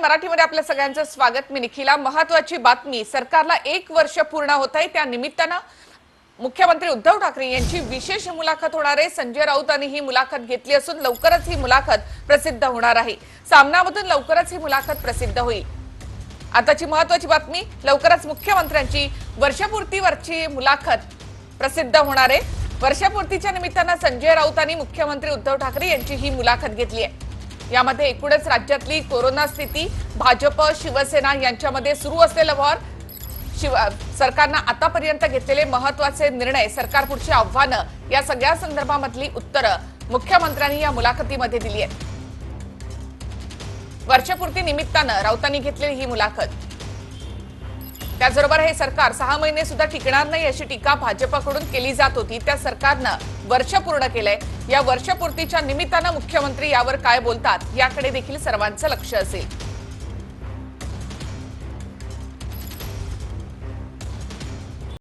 मराठीमध्ये आपल्या सगळ्यांचं स्वागत. मी निखिला. महत्वाची बातमी. सरकारला एक वर्ष पूर्ण होत आहे. त्या निमित्तानं मुख्यमंत्री उद्धव ठाकरे यांची विशेष मुलाखत होणार आहे. संजय राऊत यांनी ही मुलाखत घेतली असून लवकरच ही मुलाखत प्रसिद्ध होणार आहे. सामनामधून लवकरच ही मुलाखत प्रसिद्ध होईल. आताची महत्वाची बातमी. लवकरच मुख्यमंत्र्यांची वर्षपूर्तीवरची मुलाखत प्रसिद्ध होणार आहे. वर्षपूर्तीच्या निमित्तानं संजय राऊतांनी मुख्यमंत्री उद्धव ठाकरे यांची ही मुलाखत घेतली आहे. यामध्ये एकूणच राज्यातली कोरोना स्थिती भाजप शिवसेना यांच्यामध्ये सुरू असलेलं वॉर शिव सरकारनं आतापर्यंत घेतलेले महत्त्वाचे निर्णय सरकार पुढची आव्हानं या सगळ्या संदर्भामधली उत्तरं मुख्यमंत्र्यांनी या मुलाखतीमध्ये दिली आहेत. वर्षपूर्ती निमित्तानं राऊतांनी घेतलेली ही मुलाखत. त्याचबरोबर हे सरकार सहा महिने सुद्धा टिकणार नाही अशी टीका भाजपाकडून केली जात होती. त्या सरकारनं वर्ष पूर्ण केलंय. या वर्षपूर्तीच्या निमित्तानं मुख्यमंत्री यावर काय बोलतात याकडे देखील सर्वांचं लक्ष असेल.